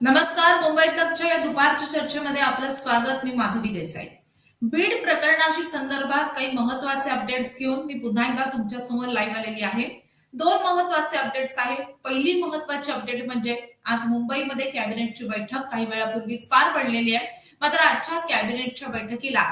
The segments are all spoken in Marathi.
नमस्कार मुंबई तकच्या या दुपारच्या चर्चेमध्ये आपलं स्वागत. मी माधवी देसाई. बीड प्रकरणाशी संदर्भात काही महत्त्वाचे अपडेट्स घेऊन मी पुन्हा एकदा तुमच्यासमोर लाईव्ह आलेली आहे. दोन महत्त्वाचे अपडेट्स आहे पहिली महत्वाची अपडेट म्हणजे आज मुंबईमध्ये कॅबिनेटची बैठक काही वेळापूर्वीच पार पडलेली आहे. मात्र आजच्या कॅबिनेटच्या बैठकीला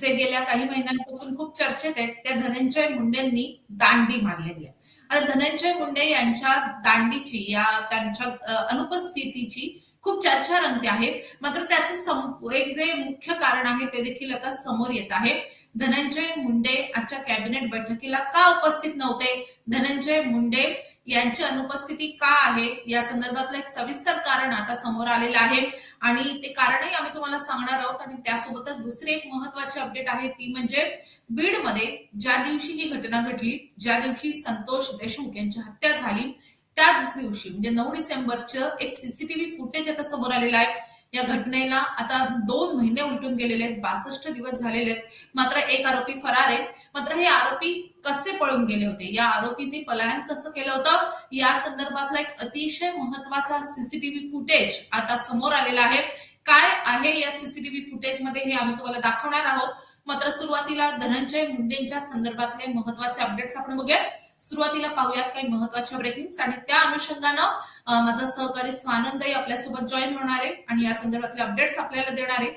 जे गेल्या काही महिन्यांपासून खूप चर्चेत आहेत त्या धनंजय मुंडेंनी दांडी मारलेली आहे. आता धनंजय मुंडे यांच्या दांडीची या त्यांच्या अनुपस्थितीची खूप चर्चा रंगते आहे. मात्र त्याचं सं- एक जे मुख्य कारण आहे ते देखील आता समोर येत आहे. धनंजय मुंडे आजच्या कॅबिनेट बैठकीला का उपस्थित नव्हते? धनंजय मुंडे यांची अनुपस्थिती का आहे? या संदर्भातलं एक सविस्तर कारण आता समोर आलेलं आहे. आणि ते कारणही आम्ही तुम्हाला सांगणार आहोत आणि त्यासोबतच दुसरी एक महत्वाची अपडेट आहे ती म्हणजे बीडमध्ये ज्या दिवशी ही घटना घडली ज्या दिवशी संतोष देशमुख यांची हत्या झाली त्याच दिवशी म्हणजे नऊ डिसेंबरचं एक सीसीटीव्ही फुटेज आता समोर आलेलं आहे. या घटनेला आता दोन महिने उलटून गेलेले आहेत बासष्ट दिवस झालेले आहेत. मात्र एक आरोपी फरार आहे. मात्र हे आरोपी कसे पळून गेले होते? या आरोपींनी पलायन कसं केलं होतं? या संदर्भातला एक अतिशय महत्त्वाचा सीसीटीव्ही फुटेज आता समोर आलेला आहे. काय आहे या सीसीटीव्ही फुटेजमध्ये हे आम्ही तुम्हाला दाखवणार आहोत. मात्र सुरुवातीला धनंजय मुंडेंच्या संदर्भातले महत्त्वाचे अपडेट्स आपण बघूया सुरुवातीला पाहूयात काही महत्त्वाच्या ब्रेकिंग आणि त्या अनुषंगानं माझा सहकारी स्वानंदही आपल्यासोबत जॉईन होणार आहे आणि या संदर्भातले अपडेट्स आपल्याला देणार आहे.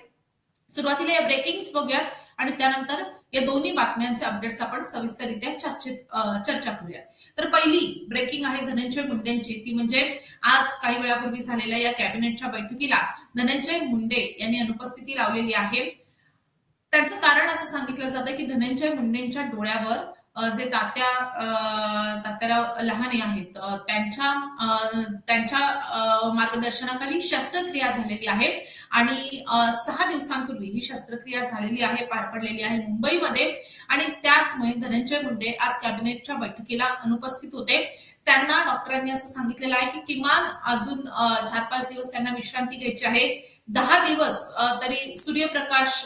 सुरुवातीला या ब्रेकिंग्स बघूयात आणि त्यानंतर या दोन्ही बातम्यांचे अपडेट्स आपण सविस्तररित्या चर्चेत चर्चा करूयात. तर पहिली ब्रेकिंग आहे धनंजय मुंडेंची. ती म्हणजे आज काही वेळापूर्वी झालेल्या या कॅबिनेटच्या बैठकीला धनंजय मुंडे यांनी अनुपस्थिती लावलेली आहे. त्याचं कारण असं सांगितलं जातं की धनंजय मुंडेंच्या डोळ्यावर जे तात्या तात्याराव लहाने आहेत त्यांच्या त्यांच्या मार्गदर्शनाखाली शस्त्रक्रिया झालेली आहे. आणि सहा दिवसांपूर्वी ही शस्त्रक्रिया झालेली आहे पार पडलेली आहे मुंबईमध्ये. आणि त्याचमुळे धनंजय मुंडे आज कॅबिनेटच्या बैठकीला अनुपस्थित होते. त्यांना डॉक्टरांनी असं सांगितलेलं आहे की किमान अजून चार पाच दिवस त्यांना विश्रांती घ्यायची आहे. दहा दिवस तरी सूर्यप्रकाश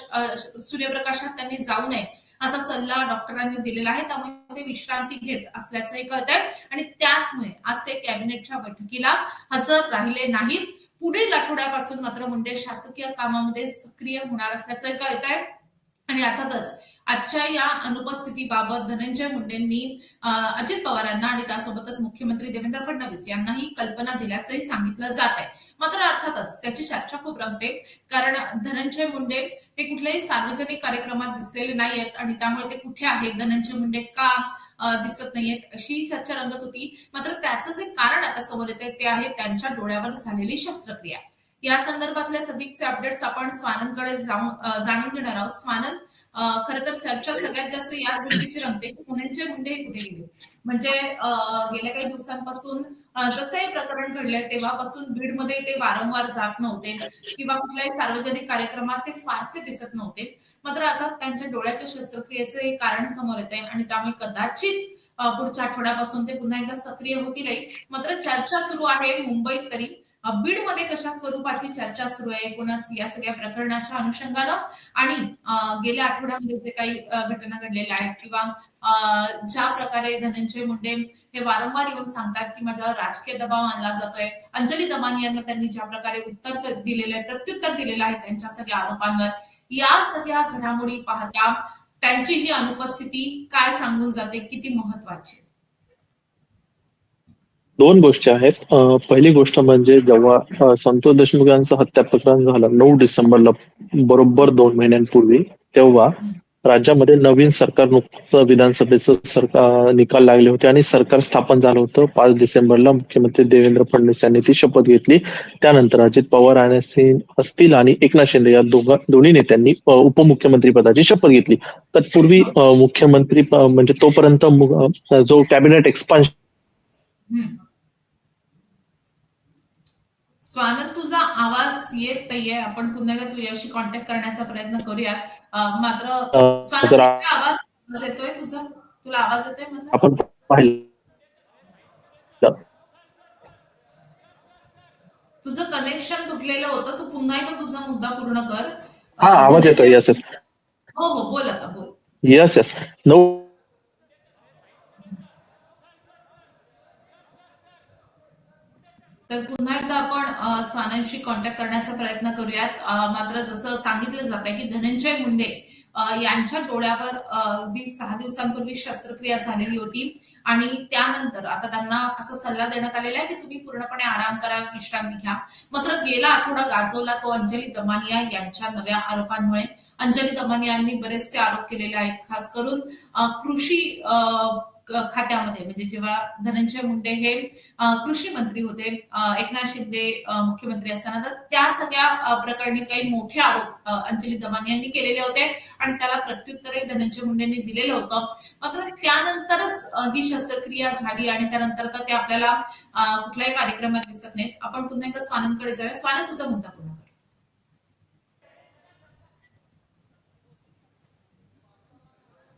सूर्यप्रकाशात त्यांनी जाऊ नये. असा सल्ला डॉक्टरांनी दिलेला आहे. त्यामुळे ते विश्रांती घेत असल्याचंही कळत आहे. आणि त्याचमुळे आज ते कॅबिनेटच्या बैठकीला हजर राहिले नाहीत. पुढील आठवड्यापासून मात्र मुंडे शासकीय कामामध्ये सक्रिय होणार असल्याचं कळत आहे. आणि अर्थातच आजच्या या अनुपस्थितीबाबत धनंजय मुंडेंनी अजित पवारांना आणि त्यासोबतच मुख्यमंत्री देवेंद्र फडणवीस यांनाही कल्पना दिल्याचंही सांगितलं जात आहे. मात्र अर्थातच त्याची चर्चा खूप रंगते. कारण धनंजय मुंडे हे कुठल्याही सार्वजनिक कार्यक्रमात दिसलेले नाहीयेत आणि त्यामुळे ते कुठे आहेत धनंजय मुंडे का दिसत नाहीयेत अशी चर्चा रंगत होती. मात्र त्याचं जे कारण आता समोर येते ते आहे त्यांच्या डोळ्यावर झालेली शस्त्रक्रिया. या संदर्भातलेच अधिकचे अपडेट्स आपण स्वानंदकडे जाऊन जाणून घेणार आहोत. स्वानंद खर तर चर्चा सगळ्यात जास्त याच गोष्टीची रंगते की पुण्याचे मुंडे कुठे गेले? म्हणजे गेल्या काही दिवसांपासून जसं हे प्रकरण घडलंय तेव्हापासून बीडमध्ये ते वारंवार जात नव्हते किंवा कुठल्याही सार्वजनिक कार्यक्रमात ते फारसे दिसत नव्हते. मात्र आता त्यांच्या डोळ्याच्या शस्त्रक्रियेचे हे कारण समोर येत आहे आणि त्यामुळे कदाचित पुढच्या आठवड्यापासून ते पुन्हा एकदा सक्रिय होतीलही मात्र चर्चा सुरू आहे मुंबईत तरी. बीडमध्ये कशा स्वरूपाची चर्चा सुरू आहे एकूणच या सगळ्या प्रकरणाच्या अनुषंगानं? आणि गेल्या आठवड्यामध्ये जे काही घटना घडलेल्या आहेत किंवा ज्या प्रकारे धनंजय मुंडे हे वारंवार येऊन सांगतात की माझ्यावर राजकीय दबाव आणला जातोय. अंजली दमानी यांना त्यांनी ज्या प्रकारे उत्तर दिलेलं आहे प्रत्युत्तर दिलेलं आहे त्यांच्या सगळ्या आरोपांवर या सगळ्या घडामोडी पाहता त्यांची ही अनुपस्थिती काय सांगून जाते? किती महत्वाची दोन गोष्टी आहेत. पहिली गोष्ट म्हणजे जेव्हा संतोष देशमुखांचं हत्या प्रकरण झालं नऊ डिसेंबरला बरोबर दोन महिन्यांपूर्वी तेव्हा राज्यामध्ये नवीन सरकार नुकतं विधानसभेचं सरकार निकाल लागले होते आणि सरकार स्थापन झालं होतं. पाच डिसेंबरला मुख्यमंत्री देवेंद्र फडणवीस यांनी ती शपथ घेतली. त्यानंतर अजित पवार आणि असतील आणि एकनाथ शिंदे या दोघा दोन्ही नेत्यांनी उपमुख्यमंत्री पदाची शपथ घेतली. तत्पूर्वी मुख्यमंत्री म्हणजे तोपर्यंत जो कॅबिनेट एक्सपान्शन स्वानंद तुझा आवाज येत नाहीये. आपण पुन्हा एकदा तुझ्याशी कॉन्टॅक्ट करण्याचा प्रयत्न करूया मात्र स्वानंद आवाज येतोय तुझा? तुला आवाज येतोय माझा? आपण पाहिलं. तुझं कनेक्शन तुटलेलं होतं. तू पुन्हा एकदा तुझा मुद्दा पूर्ण कर. हा आवाज येतोय. धनंजय- यस यस हो हो बोल आता बोल. यस यस नऊ तर पुन्हा एकदा आपण स्वानांशी कॉन्टॅक्ट करण्याचा प्रयत्न करूयात. मात्र जसं सांगितलं जात आहे की धनंजय मुंडे यांच्या डोळ्यावर अगदी सहा दिवसांपूर्वी शस्त्रक्रिया झालेली होती. आणि त्यानंतर आता त्यांना असा सल्ला देण्यात आलेला आहे की तुम्ही पूर्णपणे आराम करा विश्रांती घ्या. मात्र गेला आठवडा गाजवला तो अंजली दमानिया यांच्या नव्या आरोपांमुळे. अंजली दमानिया यांनी बरेचसे आरोप केलेले आहेत. खास करून कृषी खात्यामध्ये. म्हणजे जेव्हा धनंजय मुंडे हे कृषी मंत्री होते एकनाथ शिंदे मुख्यमंत्री असताना तर त्या सगळ्या प्रकरणी काही मोठे आरोप अंजली दमान यांनी केलेले होते आणि त्याला प्रत्युत्तरही धनंजय मुंडेंनी दिलेलं होतं. मात्र त्यानंतरच ही शस्त्रक्रिया झाली आणि त्यानंतर तर ते आपल्याला कुठल्याही कार्यक्रमात दिसत नाहीत. आपण पुन्हा एकदा स्वानंदकडे जाऊया. स्वानंद तुझा मुद्दा पूर्ण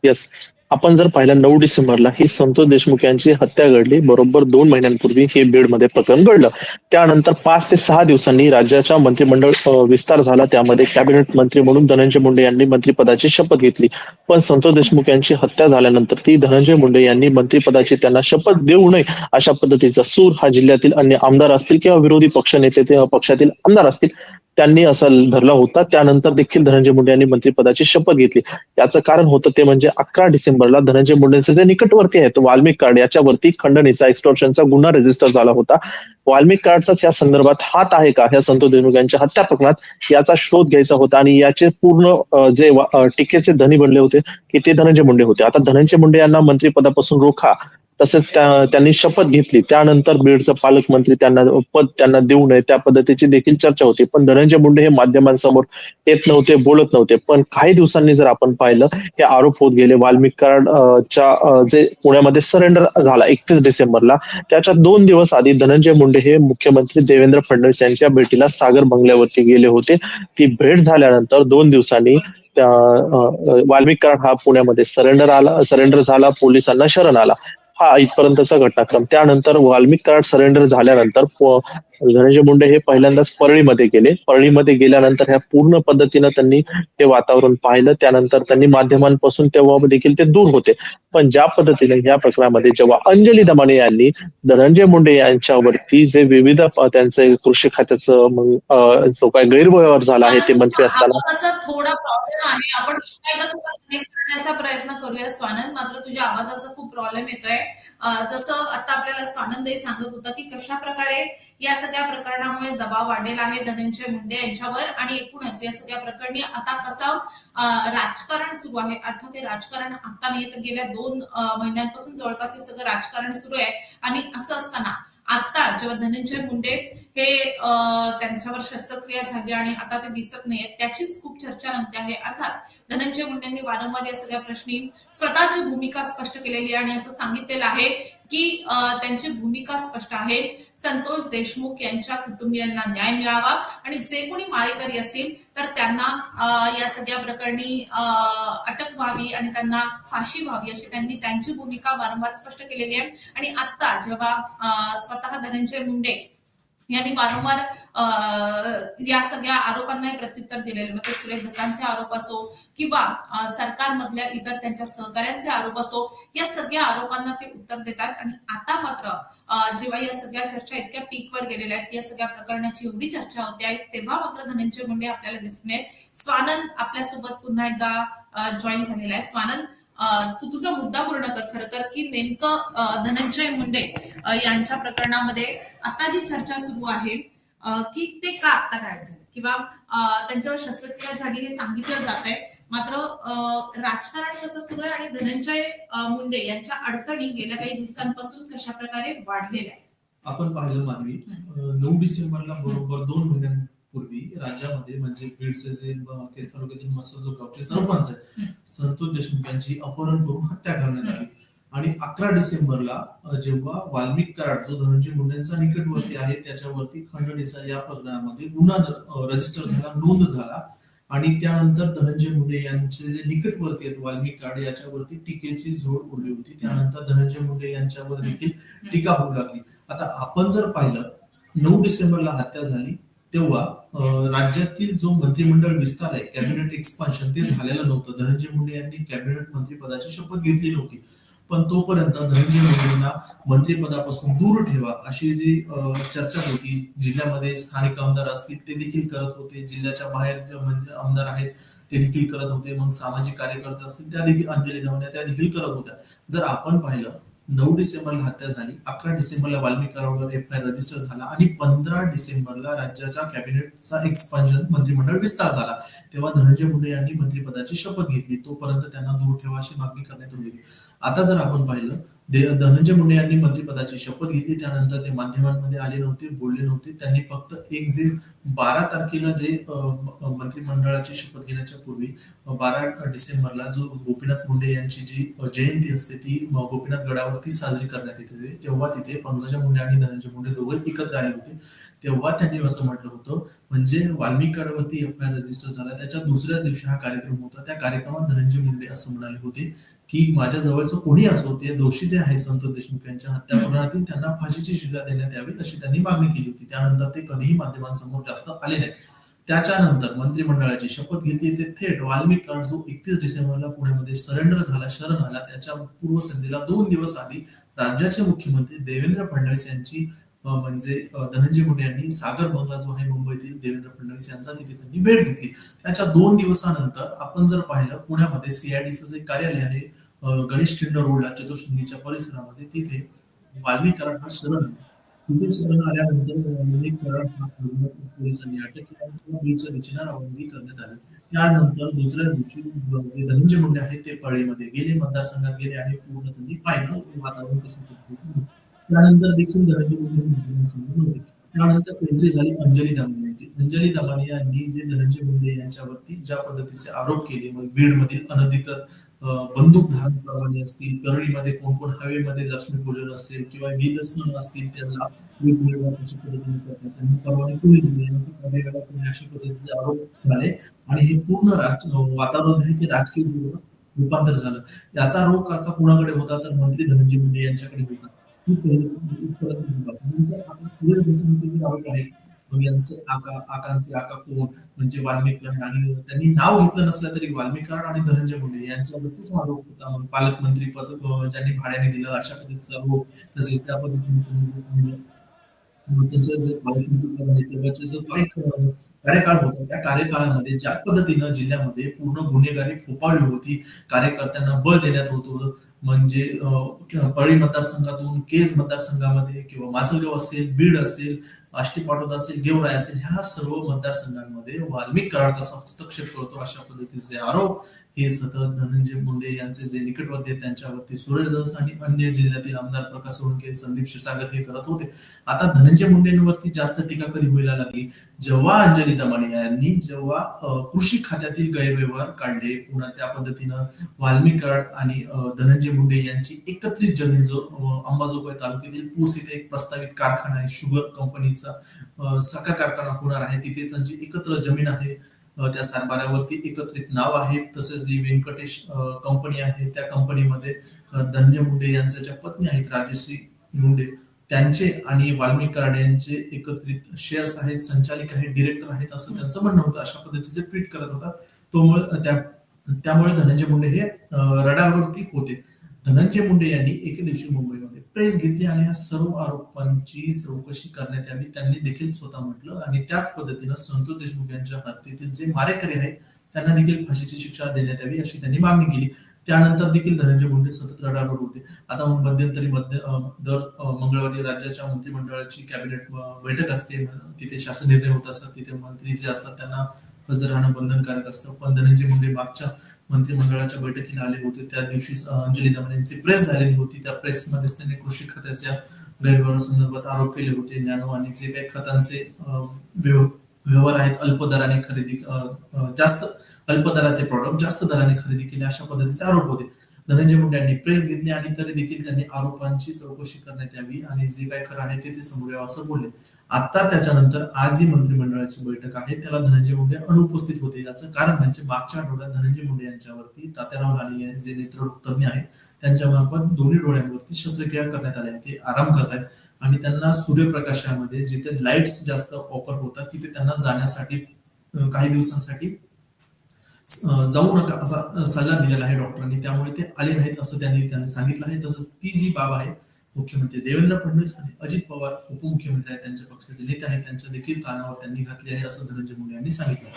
येस आपण जर पाहिलं नऊ डिसेंबरला ही संतोष देशमुख यांची हत्या घडली बरोबर दोन महिन्यांपूर्वी हे बीडमध्ये प्रकरण घडलं. त्यानंतर पाच ते सहा दिवसांनी राज्याच्या मंत्रिमंडळ विस्तार झाला. त्यामध्ये कॅबिनेट मंत्री म्हणून धनंजय मुंडे यांनी मंत्रिपदाची शपथ घेतली. पण संतोष देशमुख यांची हत्या झाल्यानंतर ती धनंजय मुंडे यांनी मंत्रिपदाची त्यांना शपथ देऊ नये अशा पद्धतीचा सूर हा जिल्ह्यातील अन्य आमदार असतील किंवा विरोधी पक्षनेते पक्षातील आमदार असतील त्यांनी असा धरला होता. त्यानंतर देखील धनंजय मुंडे यांनी मंत्रिपदाची शपथ घेतली. याचं कारण होतं ते म्हणजे अकरा डिसेंबरला धनंजय मुंडेचे जे निकटवर्ती आहेत वाल्मिक कार्ड याच्यावरती खंडणीचा एक्स्टॉर्शनचा गुन्हा रजिस्टर झाला होता. वाल्मिक कार्डचाच या संदर्भात हात आहे का? ह्या संतोष देशमुख यांच्या हत्या प्रकरणात याचा शोध घ्यायचा होता आणि याचे पूर्ण जे टीकेचे धनी बनले होते की ते धनंजय मुंडे होते. आता धनंजय मुंडे यांना मंत्रिपदापासून रोखा. तसेच त्यांनी शपथ घेतली. त्यानंतर बीडचं पालकमंत्री त्यांना पद त्यांना देऊ नये त्या पद्धतीची देखील चर्चा होती. पण धनंजय मुंडे हे माध्यमांसमोर येत नव्हते बोलत नव्हते. पण काही दिवसांनी जर आपण पाहिलं हे आरोप होत गेले. वाल्मिक च्या जे पुण्यामध्ये सरेंडर झाला एकतीस डिसेंबरला त्याच्या दोन दिवस आधी धनंजय मुंडे हे मुख्यमंत्री देवेंद्र फडणवीस यांच्या भेटीला सागर बंगल्यावरती गेले होते. ती भेट झाल्यानंतर दोन दिवसांनी त्या वाल्मिक कराड हा पुण्यामध्ये सरेंडर आला सरेंडर झाला पोलिसांना शरण आला. हा इथपर्यंतचा घटनाक्रम. त्यानंतर वाल्मिक कराड सरेंडर झाल्यानंतर धनंजय मुंडे हे पहिल्यांदाच परळीमध्ये गेले. परळीमध्ये गेल्यानंतर ह्या पूर्ण पद्धतीनं त्यांनी ते वातावरण पाहिलं. त्यानंतर त्यांनी माध्यमांपासून तेव्हा देखील ते दूर होते. पण ज्या पद्धतीने या प्रकरणामध्ये जेव्हा अंजली दमाने यांनी धनंजय मुंडे यांच्यावरती जे विविध त्यांचे कृषी खात्याचं जो काही गैरव्यवहार झाला आहे ते मंत्री असताना थोडा प्रॉब्लेम आहे. आपण करण्याचा प्रयत्न करूया स्वानंद. मात्र तुझ्या आवाजाचा खूप प्रॉब्लेम येतोय. जसं आता आपल्याला स्वानंदही सांगत होता की कशा प्रकारे या सगळ्या प्रकरणामुळे दबाव वाढलेला आहे धनंजय मुंडे यांच्यावर आणि एकूणच या सगळ्या प्रकरणी आता कसं राजकारण सुरू आहे. अर्थात हे राजकारण आता नाही तर गेल्या दोन महिन्यांपासून जवळपास हे सगळं राजकारण सुरू आहे. आणि असं असताना आता जेव्हा धनंजय मुंडे हे त्यांच्यावर शस्त्रक्रिया झाली आणि आता ते दिसत नाहीये त्याचीच खूप चर्चा रंगते आहे. अर्थात धनंजय मुंडेंनी वारंवार या सगळ्या प्रश्नी स्वतःची भूमिका स्पष्ट केलेली आहे आणि असं सांगितलेलं आहे की अं, त्यांची भूमिका स्पष्ट आहे. संतोष देशमुख यांच्या कुटुंबियांना न्याय मिळावा आणि जे कोणी मारेकरी असतील तर त्यांना या सगळ्या प्रकरणी अं, अटक व्हावी आणि त्यांना फाशी व्हावी अशी त्यांनी त्यांची भूमिका वारंवार स्पष्ट केलेली आहे. आणि आता जेव्हा स्वतः धनंजय मुंडे यांनी वारंवार अं, या सगळ्या आरोपांना प्रत्युत्तर दिलेले मग ते सुरेख दसांचे आरोप असो किंवा सरकारमधल्या इतर त्यांच्या सहकाऱ्यांचे आरोप असो या सगळ्या आरोपांना ते उत्तर देतात. आणि आता मात्र जेव्हा या सगळ्या चर्चा इतक्या पीकवर गेलेल्या आहेत या सगळ्या प्रकरणाची एवढी चर्चा होते आहे तेव्हा मात्र धनंजय मुंडे आपल्याला दिसत स्वानंद आपल्यासोबत पुन्हा एकदा जॉईन झालेला आहे. स्वानंद तू तुझा मुद्दा पूर्ण कर खरं तर की नेमकं धनंजय मुंडे यांच्या प्रकरणामध्ये आता जी चर्चा सुरू आहे की ते का आता काय झालं किंवा त्यांच्यावर शस्त्रक्रिया झाली हे सांगितलं जात आहे मात्र राजकारण कसं सुरू आहे आणि धनंजय मुंडे यांच्या अडचणी गेल्या काही दिवसांपासून कशा प्रकारे वाढलेल्या आहेत? आपण पाहिलं माधवी अं, नऊ डिसेंबरला बरोबर दोन महिन्यांपूर्वी राज्यामध्ये म्हणजे बीडचे जे केस तालुक्यातील मसरजो गावचे सरपंच आहेत संतोष देशमुख यांची अपहरण करून हत्या करण्यात आली. आणि अकरा डिसेंबरला जेव्हा वाल्मिक कराड जो धनंजय मुंडेंचा निकटवर्ती आहे त्याच्यावरती खंडणीचा या प्रकरणामध्ये गुन्हा रजिस्टर झाला नोंद झाला. आणि त्यानंतर धनंजय मुंडे यांचे जे निकटवर्ती आहेत वाल्मिक कराड याच्यावरती टीकेची झोड उडली होती. त्यानंतर धनंजय मुंडे यांच्यावर देखील टीका होऊ लागली. आता आपण जर पाहिलं नऊ डिसेंबरला हत्या झाली. तेव्हा राज्यातील जो मंत्रिमंडळ विस्तार आहे कॅबिनेट एक्सपान्शन ते झालेलं नव्हतं. धनंजय मुंडे यांनी कॅबिनेट मंत्रिपदाची शपथ घेतली नव्हती. पण तोपर्यंत धनंजय मुंडेंना मंत्रिपदापासून दूर ठेवा अशी जी चर्चा होती जिल्ह्यामध्ये स्थानिक आमदार असतील ते देखील करत होते. जिल्ह्याच्या बाहेर जे म्हणजे आमदार आहेत ते देखील करत होते. मग सामाजिक कार्यकर्ते असतील त्या देखील अंजली दमने त्या देखील करत होत्या. जर आपण पाहिलं नऊ डिसेंबरला हत्या झाली अकरा डिसेंबरला वाल्मिकावर एफ आय रजिस्टर झाला आणि पंधरा डिसेंबरला राज्याच्या कॅबिनेटचा एक्सपान्शन मंत्रिमंडळ विस्तार झाला. तेव्हा धनंजय मुंडे यांनी मंत्रिपदाची शपथ घेतली तोपर्यंत त्यांना दूर ठेवा अशी मागणी करण्यात आली आता जर आपण पाहिलं धनंजय मुंडे यांनी मंत्रिपदाची शपथ घेतली. त्यानंतर ते माध्यमांमध्ये आले नव्हते बोलले नव्हते. त्यांनी फक्त एक जे बारा तारखेला जे मंत्रिमंडळाची शपथ घेण्याच्या पूर्वी बारा डिसेंबरला जो गोपीनाथ मुंडे यांची जी जयंती असते ती गोपीनाथ गडावरती साजरी करण्यात येते. तेव्हा तिथे पंकजा मुंडे आणि धनंजय मुंडे दोघे एकत्र आले होते. तेव्हा त्यांनी असं म्हटलं होतं म्हणजे वाल्मिक एफ आय रजिस्टर झाला. त्याच्या दुसऱ्या दिवशी हा कार्यक्रम होता. त्या कार्यक्रमात धनंजय मुंडे असं म्हणाले होते की माझ्या जवळचं कोणी असो ते दोषी जे आहेत संतोष देशमुख यांच्या हत्या प्रकरणातील त्यांना फाशीची शिक्षा देण्यात यावी अशी त्यांनी मागणी केली होती. त्यानंतर ते कधीही माध्यमांसमोर जास्त आले नाहीत. त्याच्यानंतर मंत्रिमंडळाची शपथ घेतली ते थेट वाल्मिक जो एकतीस डिसेंबरला पुण्यामध्ये सरेंडर झाला शरण आला त्याच्या पूर्वसंध्येला दोन दिवस आधी राज्याचे मुख्यमंत्री देवेंद्र फडणवीस यांची म्हणजे धनंजय मुंडे यांनी सागर बंगला जो आहे मुंबईतील देवेंद्र फडणवीस यांचा तिथे त्यांनी भेट घेतली. त्याच्या दोन दिवसानंतर आपण जर पाहिलं पुण्यामध्ये सीआयडीचं जे कार्यालय आहे गणेश खिंड रोडला चतुर्शृंगीच्या परिसरामध्ये तिथे वाल्मिक कराड हा शरण तिथे शरण आल्यानंतर वाल्मिक कराड हा पोलिसांनी अटक केली आणि दिशेने रवानगी करण्यात आली. त्यानंतर दुसऱ्या दिवशी जे धनंजय मुंडे आहेत ते पळीमध्ये गेले मतदारसंघात गेले आणि पूर्ण त्यांनी पाहिलं वातावरण कसं त्यानंतर देखील धनंजय मुंडे मतदारसंघ नव्हते त्यानंतर केंद्रीय झाली? अंजली दामणे यांची. अंजली दामणे यांनी जे धनंजय मुंडे यांच्यावरती ज्या पद्धतीचे आरोप केले मग बीडमधील अनधिकृत बंदूकधारक परवाने असतील परळीमध्ये कोण कोण हवेमध्ये लक्ष्मी पूजन असेल किंवा विविध सण असतील त्यांना वेगवेगळ्या कशा पद्धतीने करतात त्यांना परवाने कोणी दिले यांचं वेळा कोणी अशा पद्धतीचे आरोप झाले आणि हे पूर्ण वातावरण आहे ते राजकीय जीवन रूपांतर झालं. याचा रोग आता कुणाकडे होता? तर मंत्री धनंजय मुंडे यांच्याकडे होता. ही पहिली उत्तर नंतर आता सूर्य देसाईंचे जे आरोप आहेत यांचे आका आकांचे आका कोण? म्हणजे वाल्मिक आणि त्यांनी नाव घेतलं नसलं तरी वाल्मिक आणि धनंजय मुंडे यांच्यावरतीच हा आरोप होता. म्हणून पालकमंत्री पद ज्यांनी भाड्याने दिलं अशा पद्धतीचा आरोप तसेच त्या पद्धतीने कार्यकाळ होता त्या कार्यकाळामध्ये ज्या पद्धतीनं जिल्ह्यामध्ये पूर्ण गुन्हेगारी फोपाळली होती कार्यकर्त्यांना बळ देण्यात होत होतं. म्हणजे अं, परळी मतदारसंघातून केज मतदारसंघामध्ये किंवा माजलगाव असेल बीड असेल आष्टी पाटोदा असेल गेवराई असेल ह्या सर्व मतदारसंघांमध्ये वाल्मिक कराड कसा हस्तक्षेप करतो अशा पद्धतीचे आरोप हे सतत धनंजय मुंडे यांचे जे निकटवर्ती त्यांच्यावरती सुरेश धस आणि अन्य जिल्ह्यातील आमदार प्रकाश सोळंके संदीप क्षीरसागर हे करत होते. आता धनंजय मुंडेंवरती जास्त टीका कधी व्हायला लागली? जेव्हा अंजली दमाणे यांनी जेव्हा कृषी खात्यातील गैरव्यवहार काढले पुन्हा त्या पद्धतीनं वाल्मिक कराड आणि धनंजय मुंडे यांची एकत्रित जमीन जो अंबाजोगाई तालुक्यातील पूस इथे एक प्रस्तावित कारखाना आहे शुगर कंपनीचा साखर कारखाना होणार आहे. तिथे त्यांची एकत्र जमीन आहे. त्या सातबाऱ्यावरती एकत्रित नाव आहे. तसेच जी व्यंकटेश कंपनी आहे त्या कंपनीमध्ये धनंजय मुंडे यांच्या ज्या पत्नी आहेत राजश्री मुंडे त्यांचे आणि वाल्मिक कराड यांचे एकत्रित शेअर्स आहेत संचालिक आहेत डिरेक्टर आहेत असं त्यांचं म्हणणं होतं. अशा पद्धतीचे ट्विट करत होता. तो त्या त्यामुळे धनंजय मुंडे हे रडारवरती होते. धनंजय मुंडे यांनी एके दिवशी मुंबई प्रेस घेतली आणि ह्या सर्व आरोपांची चौकशी करण्यात यावी. त्यांनी देखील स्वतः म्हटलं आणि त्याच पद्धतीनं संतोष देशमुख यांच्या हत्येतील जे मारेकरी आहेत त्यांना देखील फाशीची शिक्षा देण्यात यावी अशी त्यांनी मागणी केली. त्यानंतर देखील धनंजय मुंडे सतत रडारवर होते. आता मध्यंतरी मध्य दर मंगळवारी राज्याच्या मंत्रिमंडळाची कॅबिनेट बैठक असते. तिथे शासन निर्णय होत असतात. तिथे मंत्री जे असतात त्यांना हजर राहणं बंधनकारक असतं. पण धनंजय मुंडे मागच्या मंत्रिमंडळाच्या बैठकीला आले होते. त्या दिवशी अंजली दमन यांची प्रेस झालेली होती. त्या प्रेसमध्येच त्यांनी कृषी खात्याच्या गैरव्यवहारासंदर्भात आरोप केले होते. नॅनो आणि जे काही खतांचे व्यवहार आहेत अल्प दराने खरेदी जास्त अल्प दराचे प्रॉडक्ट जास्त दराने खरेदी केले अशा पद्धतीचे आरोप होते. धनंजय मुंडे यांनी प्रेस घेतली आणि तरी देखील त्यांनी आरोपांची चौकशी करण्यात यावी आणि जे काय खरं आहे ते ते समोर यावं असं बोलले. आता त्याच्यानंतर आज जी मंत्रिमंडळाची बैठक आहे. त्याला धनंजय मुंडे अनुपस्थित होते. याचं कारण म्हणजे मागच्या आठवड्यात धनंजय मुंडे यांच्यावरती तात्याराव लाले जे नेत्ररोग आहेत त्यांच्या मार्फत दोन्ही डोळ्यांवरती शस्त्रक्रिया करण्यात आल्या ते आराम करत आहेत आणि त्यांना सूर्यप्रकाशामध्ये जिथे लाईट्स जास्त ऑफर होतात तिथे त्यांना जाण्यासाठी काही दिवसांसाठी जाऊ नका असा सल्ला दिलेला आहे डॉक्टरांनी. त्यामुळे ते आले नाहीत असं त्यांनी त्यांनी सांगितलं आहे. तसंच ती जी बाब आहे मुख्यमंत्री देवेंद्र फडणवीस आणि अजित पवार उपमुख्यमंत्री आहेत. त्यांच्या पक्षाचे नेते आहेत. त्यांच्या देखील कानावर त्यांनी घातली आहे असं धनंजय मुंडे यांनी सांगितलं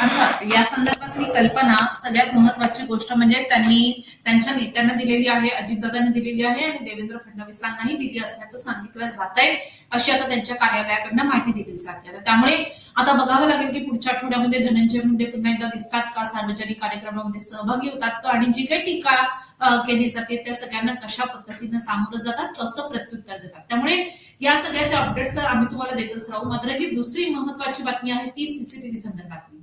अर्थात या संदर्भातली कल्पना सगळ्यात महत्वाची गोष्ट म्हणजे त्यांनी त्यांच्या नेत्यांना दिलेली आहे अजितदादांनी दिलेली आहे आणि देवेंद्र फडणवीसांनाही दिली असल्याचं सांगितलं जात आहे. अशी आता त्यांच्या कार्यालयाकडनं माहिती दिली जाते. आता त्यामुळे आता बघावं लागेल की पुढच्या आठवड्यामध्ये धनंजय मुंडे पुन्हा एकदा दिसतात का? सार्वजनिक कार्यक्रमामध्ये सहभागी होतात का? आणि जी काही टीका केली जाते. त्या सगळ्यांना कशा पद्धतीनं सामोरं जातात कसं प्रत्युत्तर देतात. त्यामुळे या सगळ्याचे अपडेट्स तर आम्ही तुम्हाला देतच राहू. मात्र जी दुसरी महत्वाची बातमी आहे ती सीसीटीव्ही संदर्भातली.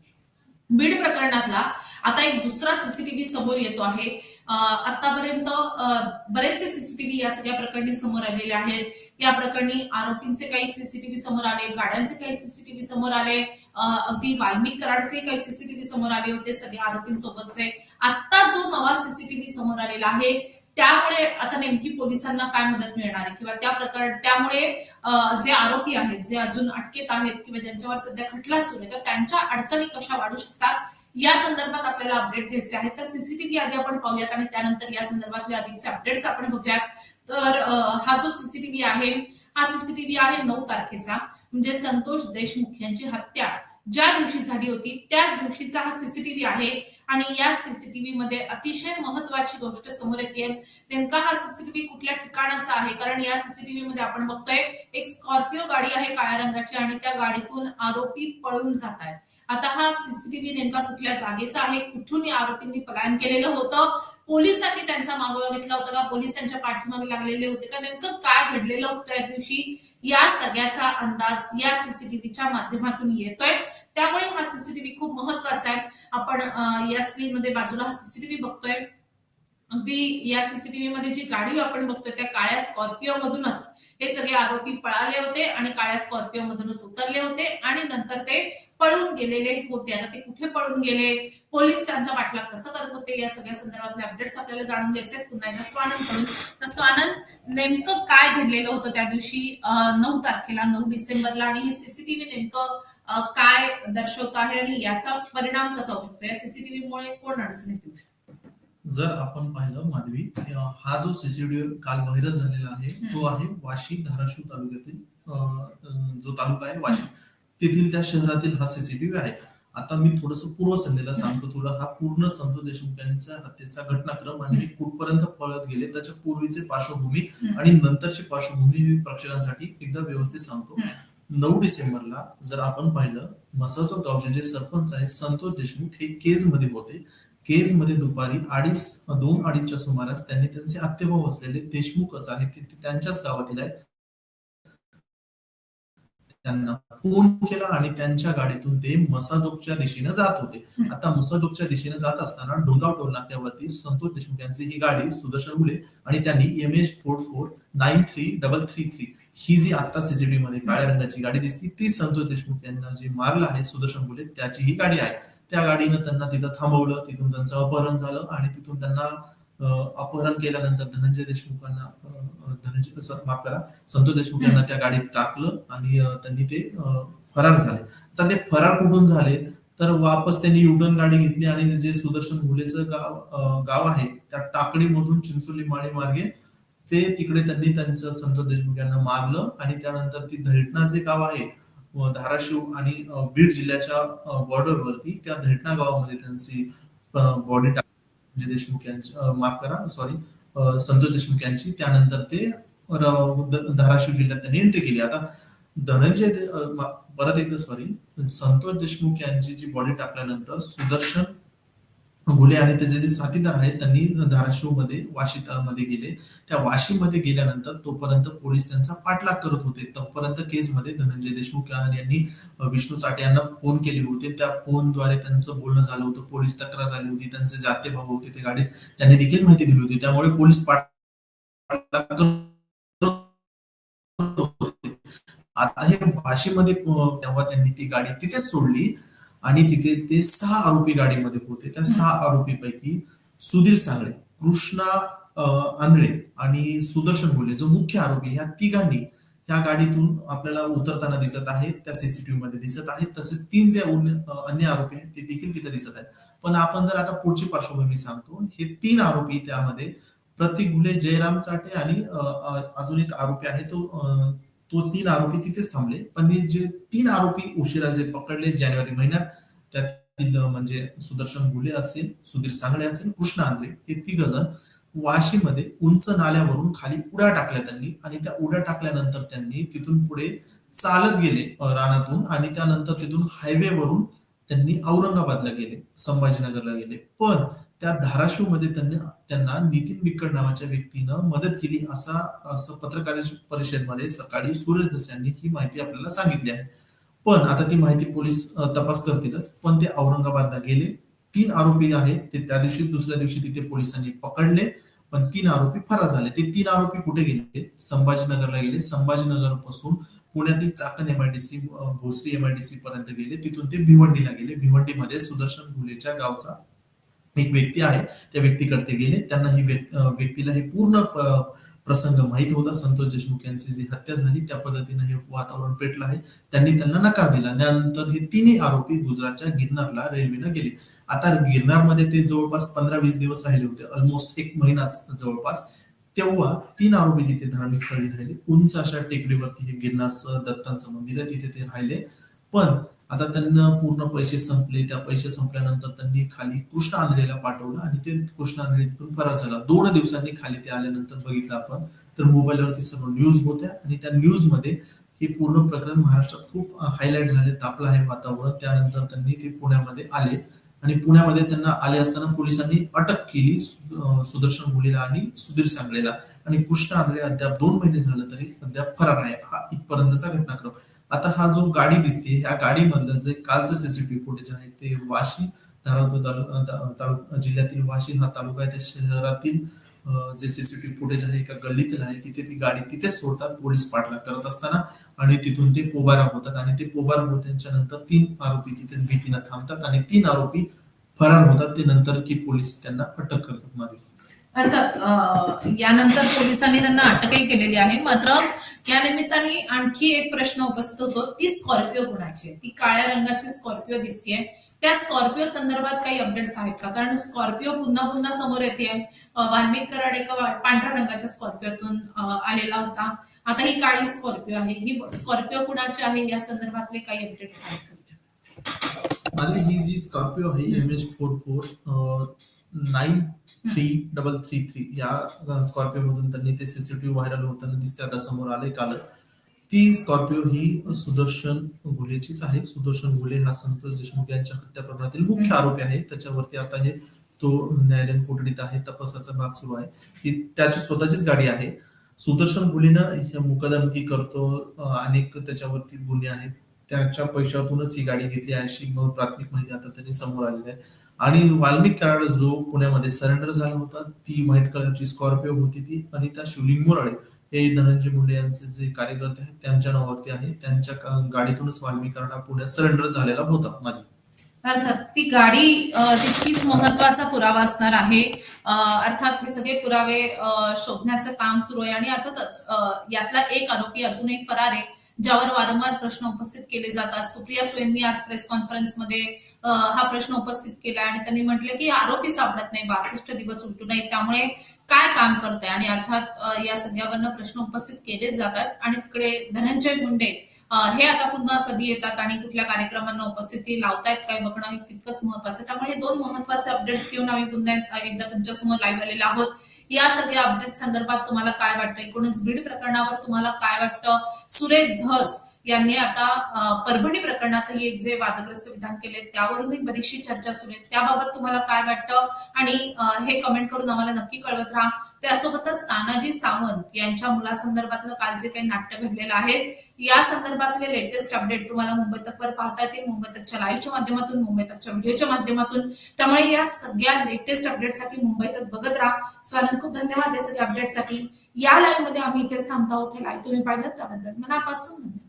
बीड प्रकरणातला आता एक दुसरा सीसीटीव्ही समोर येतो आहे. आतापर्यंत बरेचसे सीसीटीव्ही या सगळ्या प्रकरणी समोर आलेले आहेत. या प्रकरणी आरोपींचे काही सीसीटीव्ही समोर आले गाड्यांचे काही सीसीटीव्ही समोर आले. अगदी वाल्मिक कराडचे काही सीसीटीव्ही समोर आले होते सगळे आरोपींसोबतचे. आता जो नवा सीसीटीव्ही समोर आलेला आहे त्यामुळे आता नेमकी पोलिसांना काय मदत मिळणार आहे? किंवा त्या प्रकार त्यामुळे जे आरोपी आहेत जे अजून अटकेत आहेत किंवा ज्यांच्यावर सध्या खटला सुरू आहे तर त्यांच्या अडचणी कशा वाढू शकतात? या संदर्भात आपल्याला अपडेट घ्यायचे आहेत. तर सीसीटीव्ही आधी आपण पाहूयात आणि त्यानंतर या संदर्भातले अधिकचे अपडेट्स आपण बघूयात. तर हा जो सीसीटीव्ही आहे हा सीसीटीव्ही आहे नऊ तारखेचा. म्हणजे संतोष देशमुख यांची हत्या. ज्या दिवशी झाली होती त्याच दिवशीचा हा सीसीटीव्ही आहे. आणि या सीसीटीव्ही मध्ये अतिशय महत्वाची गोष्ट समोर येते. नेमका हा सीसीटीव्ही कुठल्या ठिकाणाचा आहे? कारण या सीसीटीव्ही मध्ये आपण बघतोय एक स्कॉर्पिओ गाडी आहे काळ्या रंगाची आणि त्या गाडीतून आरोपी पळून जात आहेत आता हा सीसीटीव्ही नेमका कुठल्या जागेचा आहे? कुठून या आरोपींनी पलायन केलेलं होतं? पोलिसांनी त्यांचा मागोवा घेतला होता का? पोलिसांच्या पाठीमागे लागलेले होते का? नेमकं काय घडलेलं होतं त्या दिवशी? या सगळ्याचा अंदाज या सीसीटीव्हीच्या माध्यमातून येतोय. त्यामुळे हा सीसीटीव्ही खूप महत्त्वाचा आहे. आपण या स्क्रीन मध्ये बाजूला हा सीसीटीव्ही बघतोय. अगदी या सीसीटीव्ही मध्ये जी गाडी आपण बघतोय त्या काळ्या स्कॉर्पिओ मधूनच हे सगळे आरोपी पळाले होते आणि काळ्या स्कॉर्पिओ मधूनच उतरले होते आणि नंतर ते पळून गेलेले होते. आता ते कुठे पळून गेले? पोलीस त्यांचा पाठलाग कसं करत होते? या सगळ्या संदर्भातले अपडेट्स आपल्याला जाणून घ्यायचे आहेत. पुन्हा एकदा स्वानंदकडून तर स्वानंद नेमकं काय घडलेलं होतं त्या दिवशी? नऊ तारखेला नऊ डिसेंबरला आणि हे सीसीटीव्ही नेमकं काय दर्शवत आहे आणि याचा परिणाम कसा होऊ शकतो? या सीसीटीव्हीमुळे कोण अडचणीत येऊ शकतो? जर आपण पाहिलं माधवी हा जो सीसीटीव्ही काल व्हायरल झालेला आहे तो आहे वाशी धाराशिव तालुक्यातील जो तालुका आहे वाशी तेथील त्या शहरातील हा सीसीटीव्ही आहे. आता मी थोडस पूर्वसंध्येला सांगतो तुला. हा पूर्ण संतोष देशमुख यांचा हत्येचा घटनाक्रम आणि कुठपर्यंत पळत गेले त्याच्या पूर्वीचे पार्श्वभूमी. आणि नंतरची पार्श्वभूमी प्रेक्षकांसाठी एकदा व्यवस्थित सांगतो. नऊ डिसेंबरला जर आपण पाहिलं मसाजो गावचे जे सरपंच आहेत संतोष देशमुख हे केजमध्ये होते. केजमध्ये दुपारी अडीच दोन अडीचच्या सुमारास त्यांनी त्यांचे आत्तेभाऊ असलेले देशमुखच ते ते त्यांच्याच गावातील आहेत. त्यांना फोन केला आणि त्यांच्या गाडीतून ते मसाजोगच्या दिशेने जात होते. आता मुसाजोगच्या दिशेने जात असताना डोंगाव टोल नाक्यावरती संतोष देशमुख यांची ही गाडी सुदर्शन मुले आणि त्यांनी M H four four nine three double three three ही जी आता सीसीटीव्ही मध्ये काळ्या रंगाची गाडी दिसती ती संतोष देशमुख यांना जे मारलं आहे सुदर्शन मुले त्याची ही गाडी आहे. त्या गाडीनं त्यांना तिथं थांबवलं तिथून त्यांचं अपहरण झालं आणि तिथून त्यांना अपहरण केल्यानंतर धनंजय देशमुखांना धनंजय माफ करा संतोष देशमुख यांना त्या गाडीत टाकलं आणि त्यांनी ते फरार झाले. आता ते फरार कुठून झाले? तर वापस त्यांनी युटर्न गाडी घेतली आणि जे सुदर्शन भुलेचं गाव गाव आहे त्या टाकडीमधून चिंचोली माळी मार्गे ते तिकडे त्यांनी त्यांचं संतोष देशमुख यांना मारलं आणि त्यानंतर ती धैटणा जे गाव आहे धाराशिव आणि बीड जिल्ह्याच्या बॉर्डरवरती त्या धैटणा गावामध्ये त्यांची बॉडी टाक म्हणजे देशमुख यांची माफ करा सॉरी संतोष देशमुख यांची त्यानंतर ते धाराशिव जिल्ह्यात त्यांनी एंट्री केली. आता धनंजय परत एकदा सॉरी संतोष देशमुख यांची जी बॉडी टाकल्यानंतर सुदर्शन घुले आणि त्याचे जे साथीदार आहेत त्यांनी धाराशिवमध्ये वाशी मध्ये गेले. त्या वाशीमध्ये गेल्यानंतर तोपर्यंत पोलीस त्यांचा पाठलाग करत होते. तोपर्यंत केसमध्ये धनंजय देशमुख यांनी विष्णू चाटे यांना फोन केले होते. त्या फोनद्वारे त्यांचं बोलणं झालं होतं. पोलीस तक्रार झाली होती. त्यांचे जाते भाऊ होते ते गाडीत. त्यांनी देखील माहिती दिली होती. त्यामुळे पोलीस पाठलाग आता हे वाशीमध्ये तेव्हा त्यांनी ती गाडी तिथेच सोडली. आणि तिथे ते सहा आरोपी गाडीमध्ये होते. त्या सहा आरोपीपैकी सुधीर सांगळे कृष्णा आंधळे आणि सुदर्शन बोले जो मुख्य आरोपी ह्या तिघांनी ह्या गाडीतून आपल्याला उतरताना दिसत आहेत त्या सीसीटीव्ही मध्ये दिसत आहेत. तसेच तीन जे अन्य आरोपी आहेत ते देखील तिथे दिसत आहेत. पण आपण जर आता पुढची पार्श्वभूमी सांगतो हे तीन आरोपी त्यामध्ये प्रतीक घुले जयराम चाटे आणि अजून एक आरोपी आहे तो तो तीन आरोपी तिथेच थांबले. पण हे जे तीन आरोपी उशिरा जे पकडले जानेवारी महिन्यात त्यातील म्हणजे सुदर्शन गुले असेल सुधीर सांगळे असेल कृष्ण आंगळे हे तिघ जण वाशीमध्ये उंच नाल्यावरून खाली उड्या टाकल्या त्यांनी आणि त्या उड्या टाकल्यानंतर त्यांनी तिथून पुढे चालत गेले रानातून आणि त्यानंतर तिथून हायवेवरून त्यांनी औरंगाबादला गेले संभाजीनगरला गेले. पण त्या धाराशिवमध्ये त्यांनी त्यांना नितीन बिक्कड नावाच्या व्यक्तीनं मदत केली असा असं पत्रकार परिषदेमध्ये सकाळी सूरज दस यांनी ही माहिती आपल्याला सांगितली आहे. पण आता ती माहिती पोलीस तपास करतीलच पण ते औरंगाबादला गेले. तीन आरोपी आहेत ते त्या दिवशी दुसऱ्या दिवशी तिथे पोलिसांनी पकडले पण तीन आरोपी फरार झाले. ते तीन आरोपी कुठे गेले? संभाजीनगरला गेले. संभाजीनगरपासून पुण्यातील चाकण एमआयडीसी भोसरी एमआयडीसी पर्यंत गेले. तिथून ते भिवंडीला गेले. भिवंडीमध्ये सुदर्शन घुलेच्या गावचा एक व्यक्ती आहे त्या व्यक्तीकडे गेले. त्यांना ही व्यक्- व्यक्तीला हे पूर्ण प्रसंग माहीत होता. संतोष देशमुख यांची जी हत्या झाली त्या पद्धतीने हे वातावरण पेटलं आहे. त्यांनी त्यांना नकार दिला. त्यानंतर हे तिन्ही आरोपी गुजरातच्या गिरनारला रेल्वेनं गेले. आता गिरनारमध्ये ते जवळपास पंधरा वीस दिवस राहिले होते. ऑलमोस्ट एक महिनाच जवळपास. तेव्हा तीन आरोपी तिथे धार्मिक स्थळी राहिले. उंच अशा टेकडीवरती हे गिरनारचं दत्तांचं मंदिर आहे. तिथे ते राहिले. पण आता त्यांना पूर्ण पैसे संपले. त्या पैसे संपल्यानंतर त्यांनी खाली कृष्ण आंधळेला पाठवलं आणि ते कृष्ण आंधळे तिथून फरार झाला. दोन दिवसांनी खाली ते आल्यानंतर बघितलं आपण तर मोबाईलवरती सर्व न्यूज होत्या आणि त्या न्यूजमध्ये हे पूर्ण प्रकरण महाराष्ट्रात खूप हायलाईट झाले. तापलं आहे वातावरण. त्यानंतर त्यांनी ते पुण्यामध्ये आले आणि पुण्यामध्ये त्यांना आले असताना पोलिसांनी अटक केली सुदर्शन गुलेला आणि सुधीर सांगलेला आणि कृष्ण आंधळे अद्याप दोन महिने झालं तरी अद्याप फरार आहे. हा इथपर्यंतचा घटनाक्रम. आता हा जो गाडी दिसते ह्या गाडीमधलं जे कालचं सीसीटीव्ही फुटेज आहे ते वाशी धाराशिव तालुका जिल्ह्यातील वाशी हा तालुका आहे. त्या शहरातील जे सीसीटीव्ही फुटेज आहे एका गल्लीतील आहे. तिथे ती गाडी तिथेच सोडतात पोलीस पाठलाग करत असताना आणि तिथून ते पोबारा होतात आणि ते पोबारा होत्यांच्या नंतर तीन आरोपी तिथेच भीतीनं थांबतात आणि तीन आरोपी फरार होतात. ते नंतर की पोलीस त्यांना अटक करतात मागे. अर्थात यानंतर पोलिसांनी त्यांना अटकही केलेली आहे. मात्र या निमित्ताने आणखी एक प्रश्न उपस्थित होतो. ती स्कॉर्पिओ कुणाची आहे? ती काळ्या रंगाची स्कॉर्पिओ दिसतेय. त्या स्कॉर्पिओ संदर्भात काही अपडेट्स आहेत का? कारण स्कॉर्पिओ पुन्हा पुन्हा समोर येते वाल्मिक कराड एका पांढऱ्या रंगाच्या स्कॉर्पिओतून आलेला होता. आता ही काळी स्कॉर्पिओ आहे. ही स्कॉर्पिओ कुणाची आहे? या संदर्भातले काही अपडेट्स आहेत का? ही जी स्कॉर्पिओ आहे M H four four nine three double three three या स्कॉर्पिओ मधून त्यांनी ते सीसीटीव्ही व्हायरल होताना दिसते आता समोर आले कालच. ती स्कॉर्पिओ ही सुदर्शन घुलेचीच आहे. सुदर्शन घुले हा संतोष देशमुख यांच्या हत्या प्रकरणातील मुख्य आरोपी आहे. त्याच्यावरती आता हे तो न्यायालयीन कोठडीत आहे. तपासाचा भाग सुरू आहे. ही त्याची स्वतःचीच गाडी आहे. सुदर्शन घुलेनं हे मुकदमकी करतो. अनेक त्याच्यावरती गुन्हे आहेत त्याच्या पैशातूनच ही गाडी घेतली. आहे अशी प्राथमिक माहिती आता त्यांनी समोर आलेली आहे आणि वाल्मिक कराड जो पुण्यामध्ये सरेंडर झाला होता ती व्हाईट कलरची स्कॉर्पिओ होती ती. आणि त्या शिवलिंग मोराळे हे धनंजय मुंडे यांचे जे कार्यकर्ते आहेत त्यांच्या नावावरती आहे. त्यांच्या गाडीतूनच वाल्मिक कराड हा पुण्यात सरेंडर झालेला होता. मागे अर्थात ती गाडी तितकीच महत्त्वाचा पुरावा असणार आहे. अर्थात हे सगळे पुरावे शोधण्याचं काम सुरू आहे. आणि अर्थातच यातला एक आरोपी अजूनही फरार आहे. ज्यावर वारंवार प्रश्न उपस्थित केले जातात. सुप्रिया सुळेंनी आज प्रेस कॉन्फरन्समध्ये हा प्रश्न उपस्थित केला आणि त्यांनी म्हटलं की आरोपी सापडत नाही बासष्ट दिवस उलटू नये. त्यामुळे काय काम करतंय? आणि अर्थात या सगळ्यावरनं प्रश्न उपस्थित केलेच जातात. आणि तिकडे धनंजय मुंडे हे आता पुन्हा कधी येतात आणि कुठल्या कार्यक्रमांना उपस्थिती लावतायत काय बघणं तितकंच महत्वाचं त्यामुळे हे दोन महत्त्वाचे अपडेट्स घेऊन आम्ही पुन्हा एकदा तुमच्यासमोर लाईव्ह आलेले आहोत. या सगळ्या अपडेट संदर्भात तुम्हाला काय वाटतं एकूणच बीड प्रकरणावर तुम्हाला काय वाटतं? सुरेश धस यांनी आता परभणी प्रकरणातही एक जे वादग्रस्त विधान केले त्यावरूनही बरीचशी चर्चा सुरू आहे. त्याबाबत तुम्हाला काय वाटतं? आणि हे कमेंट करून आम्हाला नक्की कळवत राहा. त्यासोबतच तानाजी सावंत यांच्या मुलासंदर्भातलं काल जे काही नाट्य घडलेलं आहे या संदर्भातले लेटेस्ट अपडेट तुम्हाला मुंबई तकवर पाहता येतील. मुंबई तकच्या लाईव्हच्या माध्यमातून मुंबई तकच्या व्हिडिओच्या माध्यमातून. त्यामुळे या सगळ्या लेटेस्ट अपडेटसाठी मुंबई तक बघत राहा. स्वागत खूप धन्यवाद या सगळ्या अपडेटसाठी या लाईव्हमध्ये आम्ही इथेच थांबता आहोत. लाईव्ह तुम्ही पाहिलं त्याबद्दल मनापासून धन्यवाद.